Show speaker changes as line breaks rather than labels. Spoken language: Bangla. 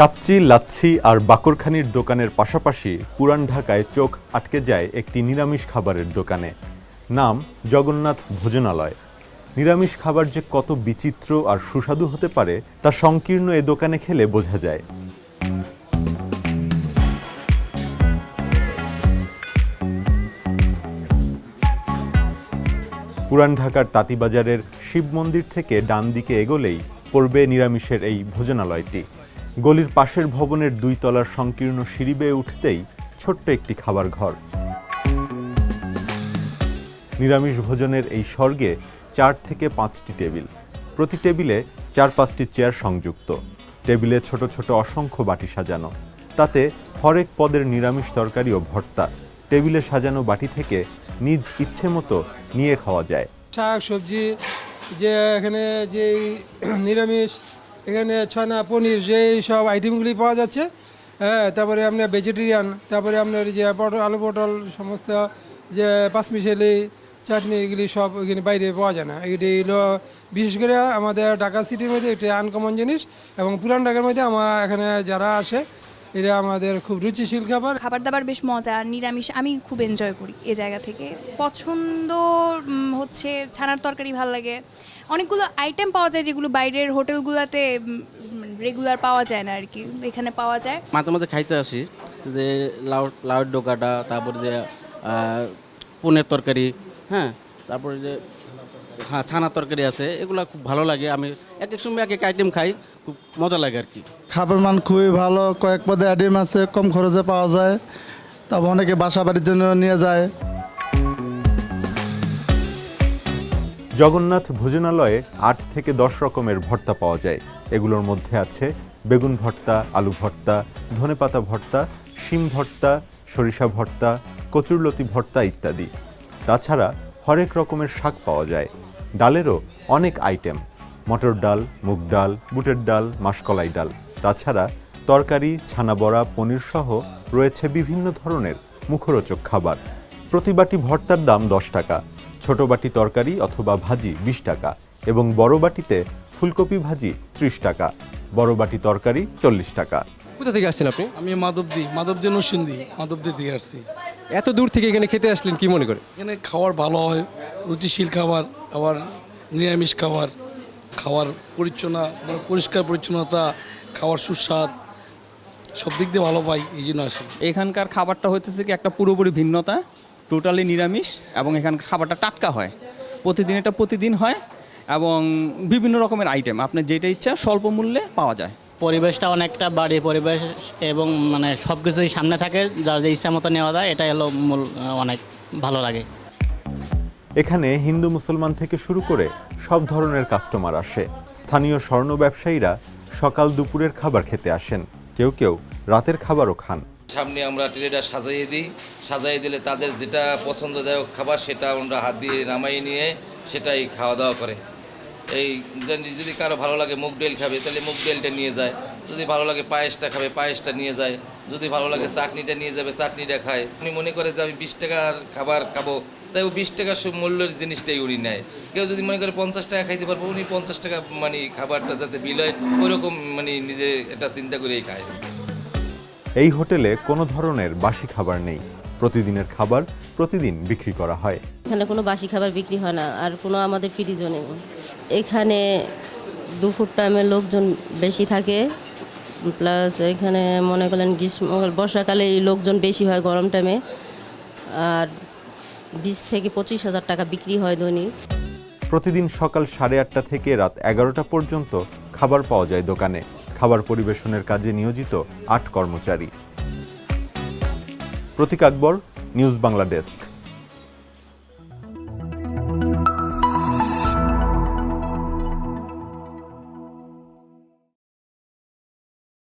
কাচ্চি, লাচ্ছি আর বাকরখানির দোকানের পাশাপাশি পুরান ঢাকায় চোখ আটকে যায় একটি নিরামিষ খাবারের দোকানে। নাম, জগন্নাথ ভোজনালয়। নিরামিষ খাবার যে কত বিচিত্র আর সুস্বাদু হতে পারে, তা সংকীর্ণ এ দোকানে খেলে বোঝা যায়। পুরান ঢাকার তাঁতিবাজারের শিব মন্দির থেকে ডান দিকে এগোলেই পড়বে নিরামিষের এই ভোজনালয়টি। গলির পাশের ভবনের দুই তলার সংকীর্ণ সিঁড়ি বেয়ে উঠতেই ছোট্ট একটি খাবার ঘর। নিরামিষ ভোজনের এই স্বর্গে চার থেকে পাঁচটি টেবিল। প্রতি টেবিলে চার পাঁচটি চেয়ার সংযুক্ত। টেবিলে ছোট ছোট অসংখ্য বাটি সাজানো। তাতে হরেক পদের নিরামিষ তরকারি ও ভর্তা। টেবিলে সাজানো বাটি থেকে নিজ ইচ্ছে মতো নিয়ে খাওয়া যায়।
শাক, সবজি, যে এখানে যে নিরামিষ এখানে ছানা, পনির যে সব আইটেমগুলি পাওয়া যাচ্ছে হ্যাঁ তারপরে আপনার ভেজিটেরিয়ান তারপরে আপনার যে পটল, আলু পটল, সমস্ত যে পাঁচমিশালি, চাটনি, এগুলি সব এখানে বাইরে পাওয়া যায় না। এটি হলো বিশেষ করে আমাদের ঢাকা সিটির মধ্যে একটি আনকমন জিনিস এবং পুরান ঢাকার মধ্যে আমার এখানে যারা আসে এটা আমাদের খুব রুচিশীল খাবার।
খাবার দাবার বেশ মজা আর নিরামিষ আমি খুব এনজয় করি এ জায়গা থেকে। পছন্দ হচ্ছে ছানার তরকারি ভালো লাগে। অনেকগুলো আইটেম পাওয়া যায় যেগুলো বাইরের হোটেলগুলোতে রেগুলার পাওয়া যায় না আর কি এখানে পাওয়া যায়।
মাঝে মাঝে খাইতে আসি যে লাউ লাউ ডোকাটা তারপর যে পনেরো তরকারি হ্যাঁ? তারপরে যে হ্যাঁ ছানা তরকারি আছে এগুলো খুব ভালো লাগে। আমি এক এক সময় এক এক আইটেম খাই খুব মজা লাগে আর কি।
খাবার মান খুবই ভালো কয়েক পদে আইটেম আছে কম খরচে পাওয়া যায়। তারপর অনেকে বাসা বাড়ির জন্য নিয়ে যায়।
জগন্নাথ ভোজনালয়ে আট থেকে দশ রকমের ভর্তা পাওয়া যায়। এগুলোর মধ্যে আছে বেগুন ভর্তা আলু ভর্তা ধনেপাতা ভর্তা শিম ভর্তা সরিষা ভর্তা কচুরলতি ভর্তা ইত্যাদি। তাছাড়া হরেক রকমের শাক পাওয়া যায়। ডালেরও অনেক আইটেম। মটর ডাল মুগ ডাল বুটের ডাল মাসকলাই ডাল। তাছাড়া তরকারি ছানা বড়া পনির সহ রয়েছে বিভিন্ন ধরনের মুখরোচক খাবার। প্রতি বাটি ভর্তার দাম দশ টাকা ছোট বাটি তরকারি অথবা ভাজি বিশ টাকা এবং বড় বাটিতে ফুলকপি ভাজি ত্রিশ টাকা বড় বাটি তরকারি চল্লিশ টাকা।
কোথা থেকে আসছেন আপনি?
আমি মাধবদী মাধবদী নরসিংদী মাধবদী থেকে আসছি।
এত দূর থেকে এখানে খেতে আসলেন কি মনে করে?
এখানে খাবার ভালো হয় রুচিশীল খাবার আবার নিরামিষ খাবার খাওয়ার পরিচ্ছন্ন মানে পরিষ্কার পরিচ্ছন্নতা খাওয়ার সুস্বাদ সব দিক দিয়ে ভালো পাই এই জন্য আসি।
এখানকার খাবারটা হইতেছে কি একটা পুরোপুরি ভিন্নতা টোটালি নিরামিষ এবং এখানকার খাবারটা টাটকা হয়। প্রতিদিন এটা প্রতিদিন হয় এবং বিভিন্ন রকমের আইটেম আপনার যেটা ইচ্ছা স্বল্প মূল্যে পাওয়া যায়।
পরিবেশটা অনেকটা বাড়ি পরিবেশ এবং মানে সব কিছুই সামনে থাকে যার যে ইচ্ছা মতো নেওয়া যায় এটাই হলো মূল অনেক ভালো লাগে।
এখানে হিন্দু মুসলমান থেকে শুরু করে সব ধরনের কাস্টমার আসে। স্থানীয় স্বর্ণ ব্যবসায়ীরা সকাল দুপুরের খাবার খেতে আসেন। কেউ কেউ রাতের খাবারও খান।
সামনে আমরা ট্রেটা সাজাইয়ে দিই। সাজাইয়ে দিলে তাদের যেটা পছন্দদায়ক খাবার সেটা আমরা হাত দিয়ে নামাই নিয়ে সেটাই খাওয়া দাওয়া করে। এই যদি- কারও ভালো লাগে মুগ ডেল খাবে, তাহলে মুগ ডেলটা নিয়ে যায়। যদি ভালো লাগে পায়েসটা খাবে, পায়েসটা নিয়ে যায়। যদি ভালো লাগে চাটনিটা নিয়ে যাবে, চাটনিটা খায়। উনি মনে করে যে আমি বিশ টাকার খাবার খাব, তাই ও বিশ টাকার মূল্যের জিনিসটাই উনি নেয়। কেউ যদি মনে করে পঞ্চাশ টাকা খাইতে পারব, উনি পঞ্চাশ টাকা মানে খাবারটা যাতে বিল হয় ওইরকম মানে নিজে এটা চিন্তা করেই খায়।
এই হোটেলে কোনো ধরনের বাসি খাবার নেই। প্রতিদিনের খাবার প্রতিদিন বিক্রি করা হয়।
এখানে কোনো বাসি খাবার বিক্রি হয় না আর কোনো আমাদের ফ্রিজও নেই। এখানে দুপুর টাইমে লোকজন বেশি থাকে প্লাস এখানে মনে করেন গ্রীষ্ম বর্ষাকালে এই লোকজন বেশি হয় গরম টাইমে আর বিশ থেকে পঁচিশ হাজার টাকা বিক্রি হয় দৈনিক।
প্রতিদিন সকাল সাড়ে আটটা থেকে রাত এগারোটা পর্যন্ত খাবার পাওয়া যায় দোকানে। খাবার পরিবেশনের কাজে নিয়োজিত আট কর্মচারী। Pratik Akbar news Bangla desk.